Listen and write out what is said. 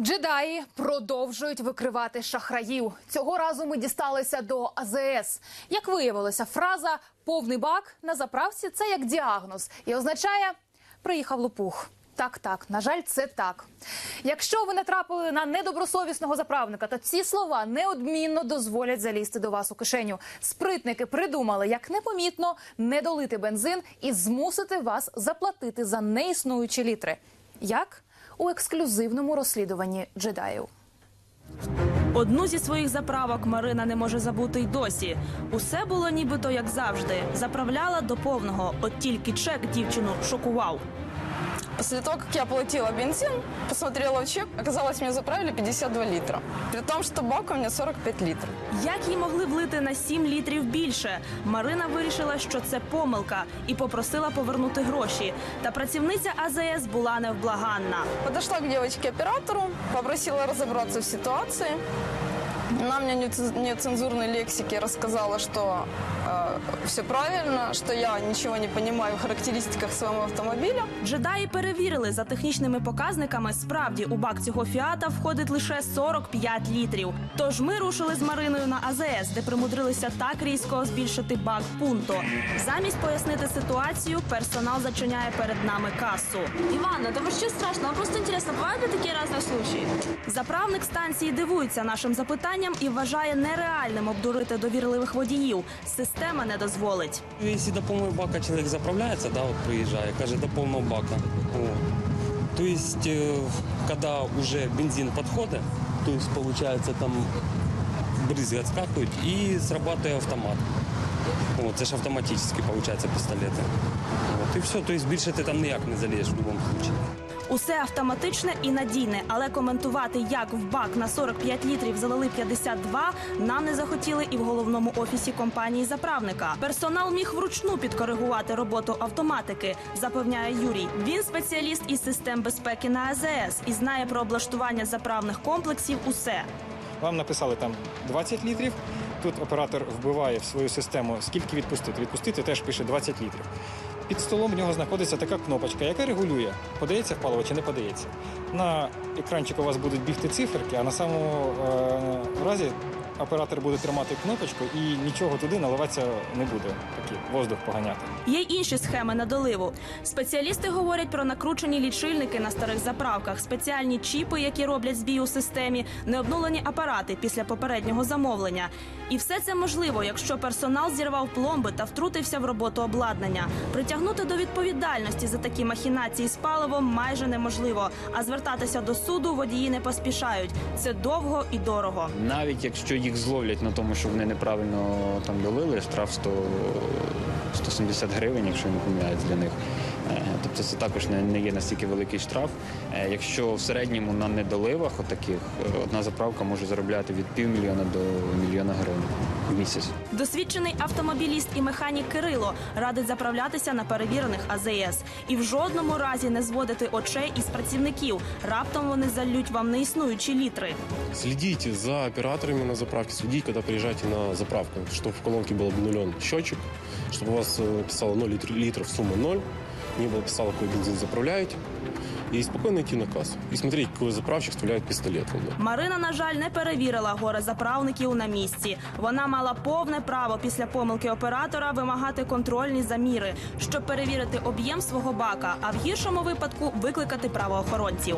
Джедаї продовжують викривати шахраїв. Цього разу ми дісталися до АЗС. Як виявилося, фраза повний бак на заправці це як діагноз і означає приїхав лопух. Так, так, на жаль, це так. Якщо ви натрапили на недобросовісного заправника, то ці слова неодмінно дозволять залізти до вас у кишеню. Спритники придумали, як непомітно не долити бензин і змусити вас заплатити за неіснуючі літри. Як? У ексклюзивному розслідуванні джедаїв. Одну зі своїх заправок Марина не може забути й досі. Усе було нібито як завжди. Заправляла до повного. От тільки чек дівчину шокував. После того, как я платила бензин, посмотрела в чек, оказалось, мне заправили 52 литра. При том, что бак у меня 45 литров. Як їй могли влити на 7 літрів більше? Марина вирішила, що це помилка, і попросила повернути гроші. Та працівниця АЗС була невблаганна. Подошла к девочке-оператору, попросила разобраться в ситуации. Она мне нецен- нецензурной лексике рассказала, что все правильно, что я ничего не понимаю в характеристиках своего автомобиля. Джедаї перевірили за технічними показниками. Справді у бак цього фіата входить лише 45 літрів. Тож ми рушили з Мариною на АЗС, де примудрилися так різко збільшити бак пункту. Замість пояснити ситуацію, персонал зачиняє перед нами касу. Иван, это вообще страшно. Вам просто интересно, бывают ли такие разные случаи? Заправник станції дивується нашим запитанням і вважає нереальним обдурити довірливих водіїв. Система не дозволить. Если до полного бака человек заправляется, да, вот приезжая, кажется, до полного бака. Вот. То есть, э, когда уже бензин подходит, то есть, получается, там брызги отскакивают и срабатывает автомат. Вот, це ж автоматически, получается, пистолеты. Вот, и все, то есть більше ти там ніяк не залізеш в будь-якому случае. Усе автоматичне і надійне, але коментувати, як в бак на 45 літрів залили 52, нам не захотіли і в головному офісі компанії заправника. Персонал міг вручну підкоригувати роботу автоматики, запевняє Юрій. Він спеціаліст із систем безпеки на АЗС і знає про облаштування заправних комплексів. Усе Вам написали там 20 літрів. Тут оператор вбиває в свою систему, скільки відпустити. Відпустити теж пише 20 літрів. Під столом в нього знаходиться така кнопочка, яка регулює, подається паливо чи не подається. На екранчику у вас будуть бігти циферки, а на самому е, разі оператор буде тримати кнопочку і нічого туди наливатися не буде. Такий воздух поганяти. Є й інші схеми на доливу. Спеціалісти говорять про накручені лічильники на старих заправках, спеціальні чіпи, які роблять збій у системі, необнулені апарати після попереднього замовлення. І все це можливо, якщо персонал зірвав пломби та втрутився в роботу обладнання. Притягнути до відповідальності за такі махінації з паливом майже неможливо. А звертатися до суду водії не поспішають. Це довго і дорого. Навіть якщо їх зловлять на тому, що вони неправильно там долили, штраф 100, 170 гривень, якщо не помиляюсь для них. Е, Тобто це також не, не є настільки великий штраф. Е, Якщо в середньому на недоливах отаких е, одна заправка може заробляти від півмільйона до мільйона гривень в місяць. Досвідчений автомобіліст і механік Кирило радить заправлятися на перевірених АЗС і в жодному разі не зводити очей із працівників. Раптом вони зальють вам неіснуючі літри. Следите за операторами на заправке, следите, когда приезжаете на заправку, чтобы в колонке был обнулен счетчик, чтобы у вас э, писало 0 литр- литров, сумма 0, не было писало, какой бензин заправляете, І спокійно йти на касу. І смотреть, коли заправщик стріляють пістолет. Марина, на жаль, не перевірила горе заправників на місці. Вона мала повне право після помилки оператора вимагати контрольні заміри, щоб перевірити об'єм свого бака, а в гіршому випадку викликати правоохоронців.